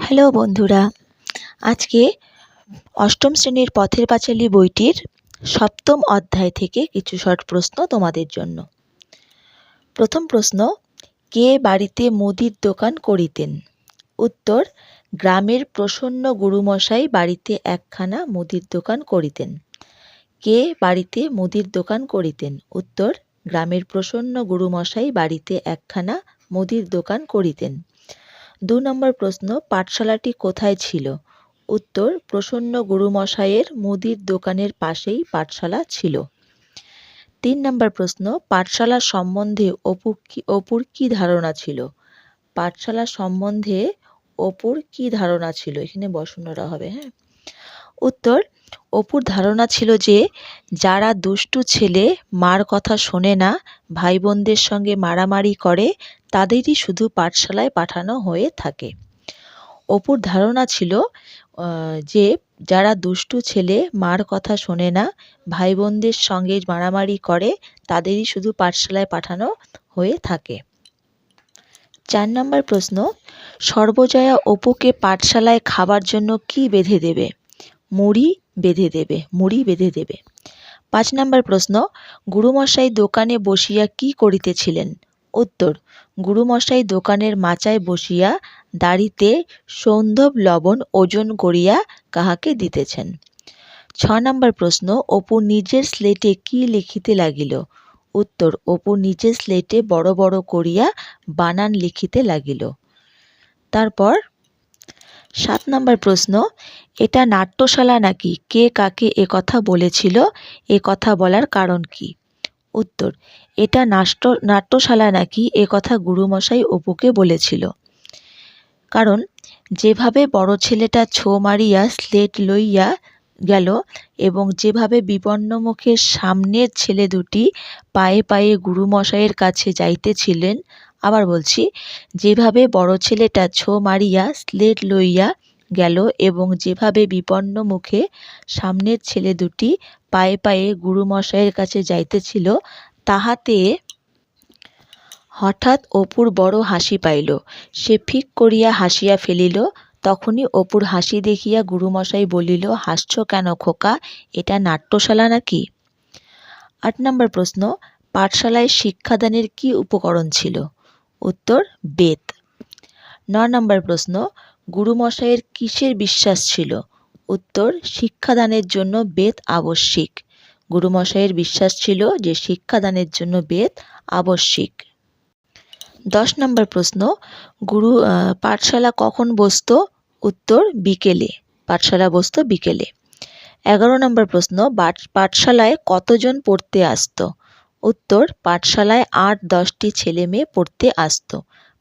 Hello বন্ধুরা, আজকে অষ্টম শ্রেণির পথের পাঁচালী বইটির সপ্তম অধ্যায় থেকে কিছু শর্ট প্রশ্ন তোমাদের জন্য। প্রথম প্রশ্ন, কে বাড়িতে মুদির দোকান করিতেন? উত্তর, গ্রামের প্রসন্ন গুরুমশাই বাড়িতে একখানা মুদির দোকান করিতেন। কে বাড়িতে মুদির দোকান করিতেন? উত্তর, গ্রামের প্রসন্ন গুরুমশাই বাড়িতে একখানা মুদির দোকান করিতেন। দু নম্বর প্রশ্ন, পাঠশালাটি কোথায় ছিল? উত্তর, প্রসন্ন গুরুমশাইয়ের মুদির দোকানের পাশেই পাঠশালা ছিল। তিন নম্বর প্রশ্ন, পাঠশালা সম্বন্ধে অপু কি, অপুর কী ধারণা ছিল? পাঠশালা সম্বন্ধে অপুর কী ধারণা ছিল? এখানে বসনরা হবে হ্যাঁ? উত্তর অপুর ধারণা ছিল যে, যারা দুষ্টু ছেলে মার কথা শোনে না ভাই বোনদের সঙ্গে মারামারি করে, তাদেরই শুধু পাঠশালায় পাঠানো হয়ে থাকে। অপুর ধারণা ছিল যে, যারা দুষ্টু ছেলে মার কথা শোনে না ভাই বোনদের সঙ্গে মারামারি করে, তাদেরই শুধু পাঠশালায় পাঠানো হয়ে থাকে। চার নম্বর প্রশ্ন, সর্বজয়া অপুকে পাঠশালায় খাবার জন্য কি বেঁধে দেবে? মুড়ি বেঁধে দেবে, মুড়ি বেঁধে দেবে। পাঁচ নম্বর প্রশ্ন, গুরুমশাই দোকানে বসিয়া কি করিতেছিলেন? উত্তর, গুরুমশাই দোকানের মাচায় বসিয়া দাড়িতে সৌন্ধব লবণ ওজন করিয়া কাহাকে দিতেছেন? ছ নম্বর প্রশ্ন, অপু নিজের স্লেটে কি লিখিতে লাগিল? উত্তর, অপু নিজের স্লেটে বড় বড় করিয়া বানান লিখিতে লাগিল। তারপর সাত নম্বর প্রশ্ন, এটা নাট্যশালা নাকি? কে কাকে এ কথা বলেছিল? এ কথা বলার কারণ কি? উত্তর, এটা নাট্য নাট্যশালা নাকি? এ কথা গুরুমশাই অপুকে বলেছিল। কারণ, যেভাবে বড় ছেলেটা ছো মারিয়া, স্লেট লইয়া গেল এবং যেভাবে বিপন্ন মুখে সামনের ছেলে দুটি পায়ে পায়ে গুরুমশাইয়ের কাছে যাইতেছিলেন আবার বলছি, যেভাবে বড় ছেলেটা ছো মারিয়া স্লেট লইয়া গেল এবং যেভাবে বিপন্ন মুখে সামনের ছেলে দুটি পায়ে পায়ে গুরুমশাইয়ের কাছে যাইতেছিল, তাহাতে হঠাৎ অপুর বড় হাসি পাইল। সে ফিক করিয়া হাসিয়া ফেলিল, তখনই অপুর হাসি দেখিয়া গুরুমশাই বলিল, হাসছ কেন খোকা, এটা নাট্যশালা নাকি? আট নম্বর প্রশ্ন, পাঠশালায় শিক্ষাদানের কি উপকরণ ছিল? উত্তর বেত ন নম্বর প্রশ্ন, গুরুমশাইয়ের কিসের বিশ্বাস ছিল? উত্তর, শিক্ষাদানের জন্য বেদ আবশ্যিক। গুরুমশাইয়ের বিশ্বাস ছিল যে শিক্ষাদানের জন্য বেদ আবশ্যিক। দশ নম্বর প্রশ্ন, গুরু পাঠশালা কখন বসত? উত্তর, বিকেলে। পাঠশালা বসত বিকেলে। এগারো নম্বর প্রশ্ন পাঠশালায় কতজন পড়তে আসতো? উত্তর, পাঠশালায় আট দশটি ছেলে মেয়ে পড়তে আসতো।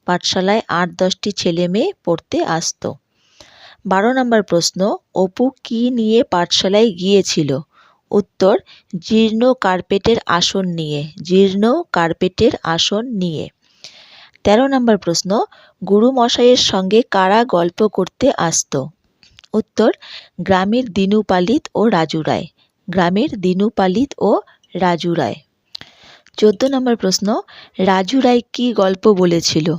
পাঠশালায় আট দশটি ছেলে মেয়ে পড়তে আসতো। বারো নম্বর প্রশ্ন, অপু কি নিয়ে পাঠশালায় গিয়েছিল? উত্তর, জীর্ণ কার্পেটের আসন নিয়ে, জীর্ণ কার্পেটের আসন নিয়ে। তেরো নম্বর প্রশ্ন, গুরুমশাইয়ের সঙ্গে কারা গল্প করতে আসত? উত্তর, গ্রামের দিনু পালিত ও রাজু রায়। গ্রামের দিনু পালিত ও রাজু রায়। চোদ্দ নম্বর প্রশ্ন, রাজু রায় কী গল্প বলেছিল?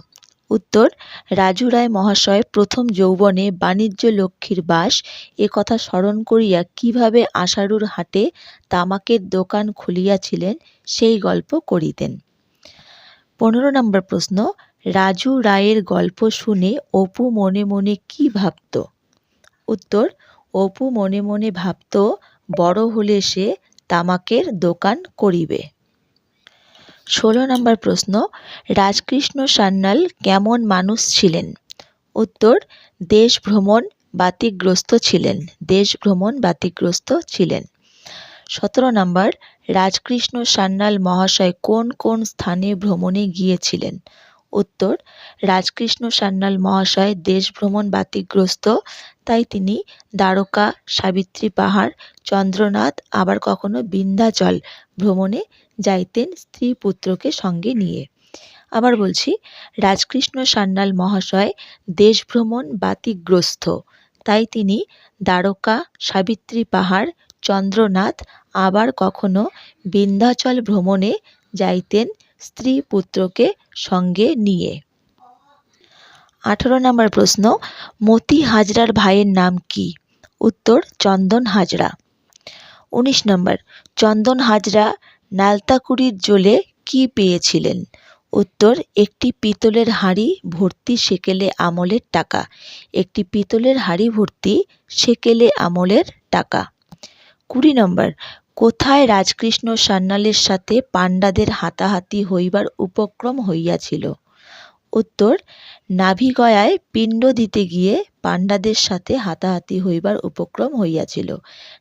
উত্তর, রাজু রায় মহাশয় প্রথম যৌবনে বাণিজ্য লক্ষ্মীর বাস, এ কথা স্মরণ করিয়া কীভাবে আষাঢ়ুর হাটে তামাকের দোকান খুলিয়াছিলেন, সেই গল্প করিতেন। পনেরো নম্বর প্রশ্ন, রাজু রায়ের গল্প শুনে অপু মনে মনে কি ভাবত? উত্তর, অপু মনে মনে ভাবত, বড় হলে সে তামাকের দোকান করিবে। ষোলো নম্বর প্রশ্ন, রাজকৃষ্ণ সান্যাল কেমন মানুষ ছিলেন? উত্তর, দেশ ভ্রমণ বাতিগ্রস্ত ছিলেন। দেশ ভ্রমণ বাতিগ্রস্ত ছিলেন। সতেরো নম্বর, রাজকৃষ্ণ সান্যাল মহাশয় কোন কোন স্থানে ভ্রমণে গিয়েছিলেন? উত্তর, রাজকৃষ্ণ সান্যাল মহাশয় দেশ ভ্রমণ বাতিগ্রস্ত, তাই তিনি দ্বারকা, সাবিত্রী পাহাড়, চন্দ্রনাথ, আবার কখনো বিন্ধ্যাচল ভ্রমণে যাইতেন স্ত্রী পুত্রকে সঙ্গে নিয়ে। আবার বলছি, রাজকৃষ্ণ সান্যাল মহাশয় দেশভ্রমণ বাতিগ্রস্ত। তাই তিনি দ্বারকা, সাবিত্রী পাহাড়, চন্দ্রনাথ, আবার কখনো বিন্ধ্যাচল ভ্রমণে যাইতেন স্ত্রী পুত্রকে সঙ্গে নিয়ে। আঠেরো নম্বর প্রশ্ন, মতি হাজরার ভাইয়ের নাম কি? উত্তর, চন্দন হাজরা। উনিশ নম্বর, চন্দন হাজরা নালতাকুড়ির জোলে কি পেয়েছিলেন? উত্তর, একটি পিতলের হাঁড়ি ভর্তি সেকেলে আমলের টাকা। একটি পিতলের হাঁড়ি ভর্তি সেকেলে আমলের টাকা। কুড়ি নম্বর, কোথায় রাজকৃষ্ণ সান্যালের সাথে পাণ্ডাদের হাতাহাতি হইবার উপক্রম হইয়াছিল? উত্তর, নাভিগয়ায় পিণ্ড দিতে গিয়ে পাণ্ডাদের সাথে হাতাহাতি হইবার উপক্রম হইয়াছিল।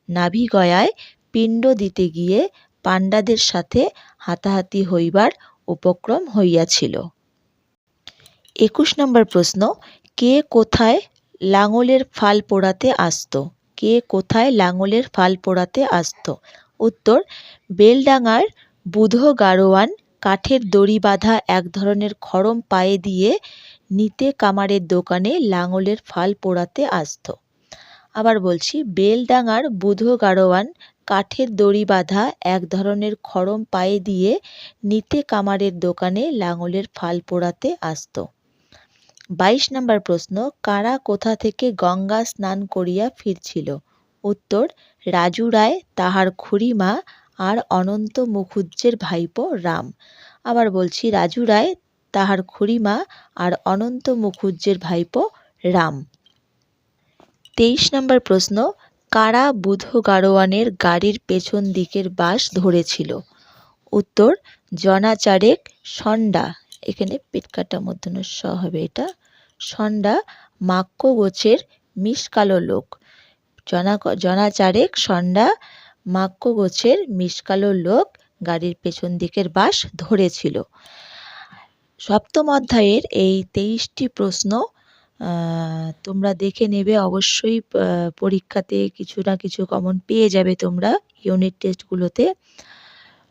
নাভিগয়ায় পিণ্ড দিতে গিয়ে পাণ্ডাদের সাথে হাতাহাতি হইবার উপক্রম হইয়াছিল। একুশ নম্বর প্রশ্ন, কে কোথায় লাঙলের ফাল পোড়াতে আসত? কে কোথায় লাঙলের ফাল পোড়াতে আসত? উত্তর বেলডাঙার বুধো গাড়োয়ান কাঠের দড়ি বাঁধা এক ধরনের খড়ম পায়ে দিয়ে নিতে কামারের দোকানে লাঙলের ফাল পোড়াতে আসত। আবার বলছি বেলডাঙার বুধো গাড়োয়ান কাঠের দড়ি বাঁধা এক ধরনের খড়ম পায়ে দিয়ে নিতে কামারের দোকানে লাঙলের ফাল পোড়াতে আসত। বাইশ নম্বর প্রশ্ন, কারা কোথা থেকে গঙ্গা স্নান করিয়া ফিরছিল? উত্তর, রাজু রায়, তাহার খুড়িমা আর অনন্ত মুখুজ্জের ভাইপো রাম। আবার বলছি, রাজু রায়, তাহার খুড়িমা আর অনন্ত মুখুজ্জের ভাইপো রাম। তেইশ নম্বর প্রশ্ন কারা বুধ গাড়োয়ানের গাড়ির পেছন দিকের বাস ধরেছিল? উত্তর, জনাচারেক সন্ডা। এখানে পেটকাটা মধ্যন স হবে এটা। সন্ডা মাক্য গোছের মিসকালো লোক। জনা, জনাচারেক সন্ডা মাক্য গোছের মিসকালো লোক গাড়ির পেছন দিকের বাস ধরেছিল। সপ্তম অধ্যায়ের এই তেইশটি প্রশ্ন তোমরা দেখে নেবে, অবশ্যই পরীক্ষাতে কিছু না কিছু কমন পেয়ে যাবে তোমরা ইউনিট টেস্টগুলোতে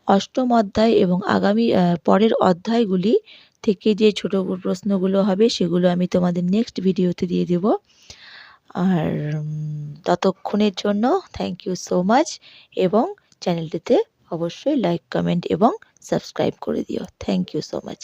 অষ্টম অধ্যায় এবং আগামী পরের অধ্যায়গুলি থেকে যে ছোটো প্রশ্নগুলো হবে সেগুলো আমি তোমাদের নেক্সট ভিডিওতে দিয়ে দেব। আর ততক্ষণের জন্য থ্যাংক ইউ সো মাচ এবং চ্যানেলটিতে অবশ্যই লাইক কমেন্ট এবং সাবস্ক্রাইব করে দিও। Thank you so much